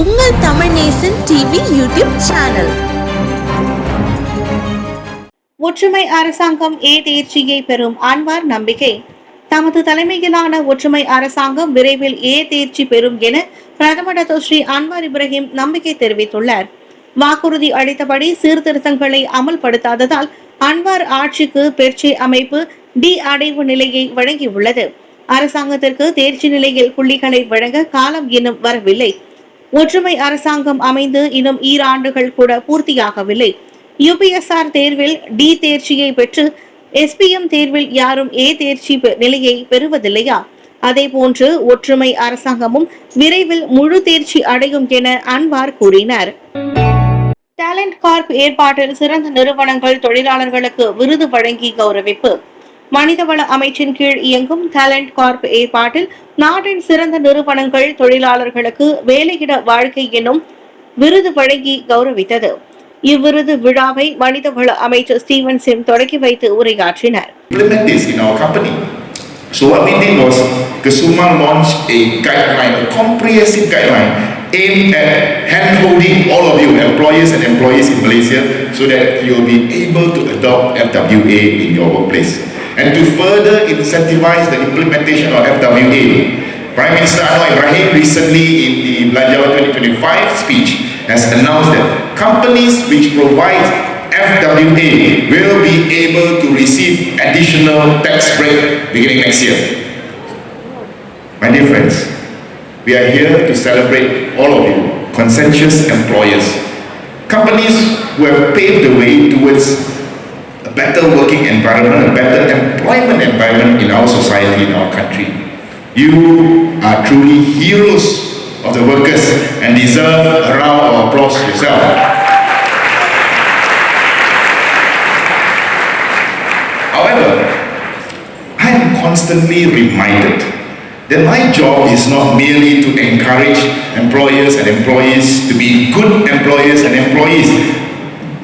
உங்கள் Tamil Nesan TV YouTube channel. ஒற்றுமை அரசாங்கம் ஏ தேர்ச்சியை பெறும் அன்வார் நம்பிக்கை. தமது தலைமையிலான ஒற்றுமை அரசாங்கம் விரைவில் ஏ தேர்ச்சி பெறும் என பிரதமர் டாக்டர் ஸ்ரீ அன்வார் இப்ராஹிம் நம்பிக்கை தெரிவித்துள்ளார். வாக்குறுதி அளித்தபடி சீர்திருத்தங்களை அமல்படுத்தாததால் அன்வார் ஆட்சிக்கு பெர்ச்சி அமைப்பு டி அடைவு நிலையை வழங்கியுள்ளது. அரசாங்கத்திற்கு தேர்ச்சி நிலையில் புள்ளிகளை வழங்க காலம் இன்னும் வரவில்லை. ஒற்றுமை அரசாங்கம் அமைந்து இன்னும் ஈராண்டுகள் கூட பூர்த்தியாகவில்லை. யுபிஎஸ்ஆர் தேர்வில் டி தேர்ச்சியை பெற்று எஸ்பிஎம் தேர்வில் யாரும் ஏ தேர்ச்சி நிலையை பெறுவதில்லையா? அதே போன்று ஒற்றுமை அரசாங்கமும் விரைவில் முழு தேர்ச்சி அடையும் என அன்வார் கூறினார். டேலண்ட் கார்ப் ஏற்பாட்டில் சிறந்த நிறுவனங்கள் தொழிலாளர்களுக்கு விருது வழங்கி கௌரவிப்பு. மனிதவள அமைச்சின் கீழ் இயங்கும் டேலண்ட் கார்ப் ஏற்பாட்டில் நாட்டின் சிறந்த நிறுவனங்கள் தொழிலாளர்களுக்கு வேலையிட வாழ்க்கை எனும் விருது வழங்கி கௌரவித்தது இவ்விருது விழாவை மனிதவள அமைச்சர் ஸ்டீவன் சிம் தொடங்கி வைத்து உரையாற்றினார். So what we did was Kesuma launched a guideline, a comprehensive guideline aimed at handholding all of you, employers and employees in Malaysia, so that you'll be able to adopt FWA in your workplace. And to further incentivize the implementation of FWA, Prime Minister Anwar Ibrahim recently in the Belajar 2025 speech has announced that companies which provide FWA will be able to receive additional tax break beginning next year. My dear friends, we are here to celebrate all of you, conscientious employers, companies who have paved the way towards better working environment, a better employment environment in our society, in our country. You are truly heroes of the workers and deserve a round of applause yourself. However, I am constantly reminded that my job is not merely to encourage employers and employees to be good employers and employees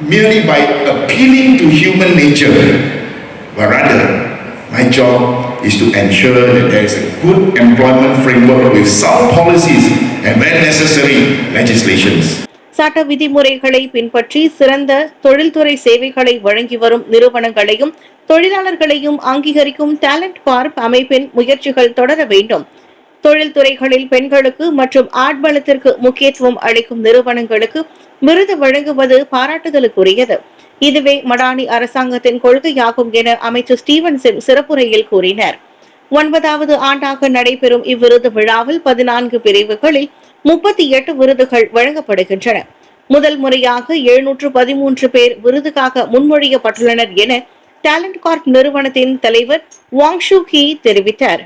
merely by appealing to human nature, but rather, my job is to ensure that there is a good employment framework with sound policies and, when necessary, legislations. சட்ட விதிமுறைகளை பின்பற்றி சிறந்த தொழில்துறை சேவைகளை வழங்கி வரும் நிறுவனங்களையும் தொழிலாளர்களையும் அங்கீகரிக்கும் டேலண்ட் பார்ப் அமைப்பின் முயற்சிகள் தொடர வேண்டும் தொழில்துறைகளில் பெண்களுக்கு மற்றும் ஆட்பலத்திற்கு முக்கியத்துவம் அளிக்கும் நிறுவனங்களுக்கு விருது வழங்குவது பாராட்டுதலுக்குரியது. இதுவே மடானி அரசாங்கத்தின் கொள்கையாகும் என அமைச்சர் ஸ்டீவன் சிம் சிறப்புரையில் கூறினார். ஒன்பதாவது ஆண்டாக நடைபெறும் இவ்விருது விழாவில் பதினான்கு பிரிவுகளில் முப்பத்தி எட்டு விருதுகள் வழங்கப்படுகின்றன. முதல் முறையாக எழுநூற்று பதிமூன்று பேர் விருதுக்காக முன்மொழியப்பட்டுள்ளனர் என டேலண்ட் கார்ப் நிறுவனத்தின் தலைவர் வாங்ஷு கி தெரிவித்தார்.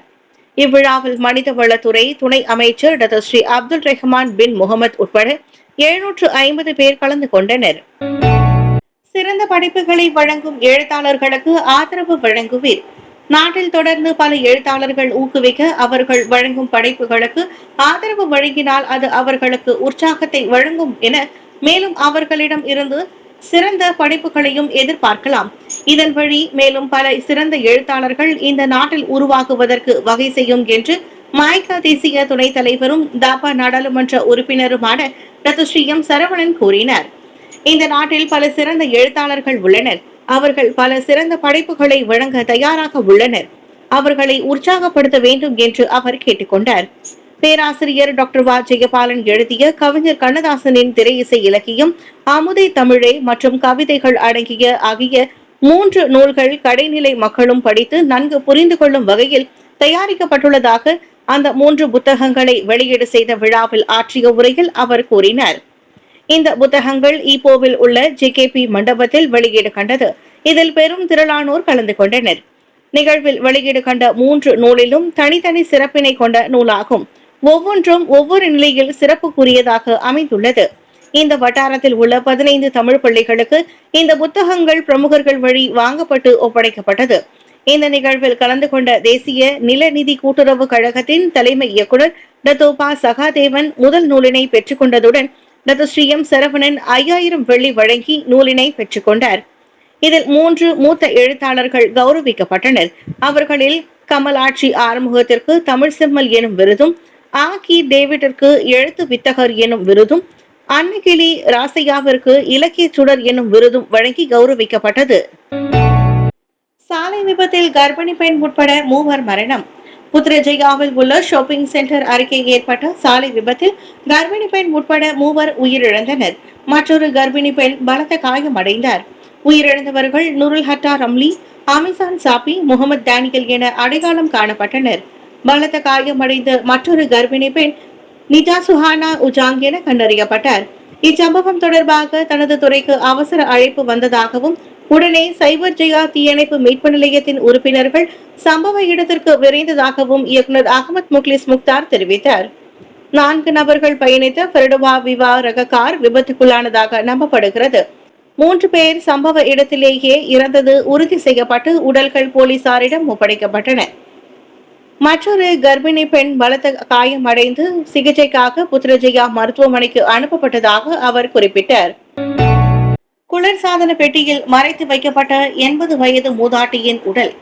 இவ்விழாவில் மனிதவளத்துறை துணை அமைச்சர் doctor Shri Abdul Rahman bin Mohamed உட்பட எழுநூற்று ஐம்பது பேர் கலந்து கொண்டனர். சிறந்த படைப்புகளை வழங்கும் எழுத்தாளர்களுக்கு ஆதரவு வழங்குவீர். நாட்டில் தொடர்ந்து பல எழுத்தாளர்கள் ஊக்குவிக்க அவர்கள் வழங்கும் படைப்புகளுக்கு ஆதரவு வழங்கினால் அது அவர்களுக்கு உற்சாகத்தை வழங்கும் என மேலும் அவர்களிடம் இருந்து சிறந்த படைப்புகளையும் எதிர்பார்க்கலாம். இதன் வழி மேலும் பல சிறந்த எழுத்தாளர்கள் இந்த நாட்டில் உருவாகுவதற்கு வகை செய்யும் என்று மாய்கா தேசிய துணைத் தலைவரும் தாபா நாடாளுமன்ற உறுப்பினருமான டாக்டர் எம் சரவணன் கூறினார். இந்த நாட்டில் பல சிறந்த எழுத்தாளர்கள் உள்ளனர். அவர்கள் பல சிறந்த படைப்புகளை வழங்க தயாராக உள்ளனர். அவர்களை உற்சாகப்படுத்த வேண்டும் என்று அவர் கேட்டுக்கொண்டார் பேராசிரியர் டாக்டர் வா. ஜெயபாலன் எழுதிய கவிஞர் கண்ணதாசனின் திரையிசை இலக்கியம் அமுதை தமிழே மற்றும் கவிதைகள் அடங்கிய ஆகிய மூன்று நூல்கள் கடைநிலை மக்களும் படித்து நன்கு புரிந்து கொள்ளும் வகையில் தயாரிக்கப்பட்டுள்ளதாக அந்த மூன்று புத்தகங்களை வெளியீடு செய்த விழாவில் ஆற்றிய உரையில் அவர் கூறினார். இந்த புத்தகங்கள் ஈப்போவில் உள்ள ஜேகேபி மண்டபத்தில் வெளியீடு கண்டது. இதில் பெரும் திரளானோர் கலந்து கொண்டனர். நிகழ்வில் வெளியீடு கண்ட மூன்று நூலிலும் தனித்தனி சிறப்பினை கொண்ட நூலாகும். ஒவ்வொன்றும் ஒவ்வொரு நிலையில் சிறப்புக்குரியதாக அமைந்துள்ளது. இந்த வட்டாரத்தில் உள்ள பதினைந்து தமிழ் பள்ளிகளுக்கு இந்த புத்தகங்கள் பிரமுகர்கள் வழி வாங்கப்பட்டு ஒப்படைக்கப்பட்டது. இந்த நிகழ்வில் கலந்து கொண்ட தேசிய நிலநிதி கூட்டுறவு கழகத்தின் தலைமை இயக்குநர் டத்தோபா சகாதேவன் முதல் நூலினை பெற்றுக்கொண்டதுடன் டாக்டர் ஸ்ரீ எம் சரவணன் ஐயாயிரம் வெள்ளி வழங்கி நூலினை பெற்றுக்கொண்டார் இதில் மூன்று மூத்த எழுத்தாளர்கள் கௌரவிக்கப்பட்டனர். அவர்களில் கமலாட்சி ஆறுமுகத்திற்கு தமிழ் செம்மல் எனும் விருதும் ஆகி டேவிட்டிற்கு எழுத்து வித்தகர் எனும் விருதும் அன்னகிளி ராசையாவிற்கு இலக்கிய சுடர் எனும் விருதும் வழங்கி கௌரவிக்கப்பட்டது. சாலை விபத்தில் கர்ப்பிணி பெண் உட்பட மூவர் மரணம். புத்ரஜயாவில் உள்ள ஷாப்பிங் சென்டர் அருகே ஏற்பட்ட சாலை விபத்தில் கர்ப்பிணி பெண் உட்பட மூவர் உயிரிழந்தனர். மற்றொரு கர்ப்பிணி பெண் பலத்த காயமடைந்தார். உயிரிழந்தவர்கள் நுருல் ஹட்டா ரம்லி அமிசான் சாபி முகமது டேனியல் என அடையாளம் காணப்பட்டனர். பலத்த காயமடைந்த மற்றொரு கர்ப்பிணி பெண் நிஜா சுஹானா உஜாங் என கண்டறியப்பட்டார். இச்சம்பவம் தொடர்பாக தனது துறைக்கு அவசர அழைப்பு வந்ததாகவும் உடனே சைபர் ஜெயா தீயணைப்பு மீட்பு நிலையத்தின் உறுப்பினர்கள் சம்பவ இடத்திற்கு விரைந்ததாகவும் இயக்குனர் அகமது முக்லிஸ் முக்தார் தெரிவித்தார். நான்கு நபர்கள் பயணித்த ஃபெரடோவா விவா ரக கார் விபத்துக்குள்ளானதாக நம்பப்படுகிறது. மூன்று பேர் சம்பவ இடத்திலேயே இறந்தது உறுதி செய்யப்பட்டு உடல்கள் போலீசாரிடம் ஒப்படைக்கப்பட்டன. மற்றொரு கர்ப்பிணி பெண் பலத்த காயமடைந்து சிகிச்சைக்காக புத்திரஜயா மருத்துவமனைக்கு அனுப்பப்பட்டதாக அவர் குறிப்பிட்டார். குளிர்சாதன பெட்டியில் மறைத்து வைக்கப்பட்ட எண்பது வயது மூதாட்டியின் உடல்.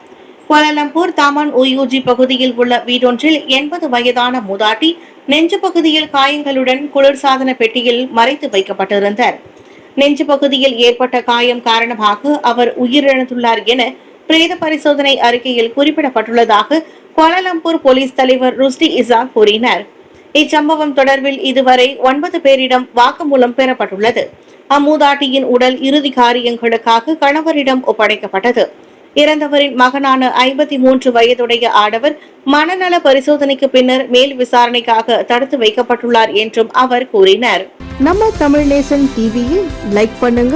கோலாலம்பூர் தாமான் ஓயூஜி பகுதியில் உள்ள வீடொன்றில் எண்பது வயதான மூதாட்டி நெஞ்சு பகுதியில் காயங்களுடன் குளிர்சாதன பெட்டியில் மறைத்து வைக்கப்பட்டிருந்தார். நெஞ்சு பகுதியில் ஏற்பட்ட காயம் காரணமாக அவர் உயிரிழந்துள்ளார் என பிரேத பரிசோதனை அறிக்கையில் குறிப்பிடப்பட்டுள்ளதாக கோலாலம்பூர் போலீஸ் தலைவர் ருஸ்டி இசா கூறினார். இச்சம்பவம் தொடர்பில் இதுவரை ஒன்பது பேரிடம் வாக்குமூலம் பெறப்பட்டுள்ளது. அம்மூதாட்டியின் உடல் இறுதி காரியங்களுக்காக கணவரிடம் ஒப்படைக்கப்பட்டது. இறந்தவரின் மகனான ஐம்பத்தி மூன்று வயதுடைய ஆடவர் மனநல பரிசோதனைக்கு பின்னர் மேல் விசாரணைக்காக தடுத்து வைக்கப்பட்டுள்ளார் என்றும் அவர் கூறினார். நம்ம தமிழ் நேசன் டிவியில் லைக் பண்ணுங்க.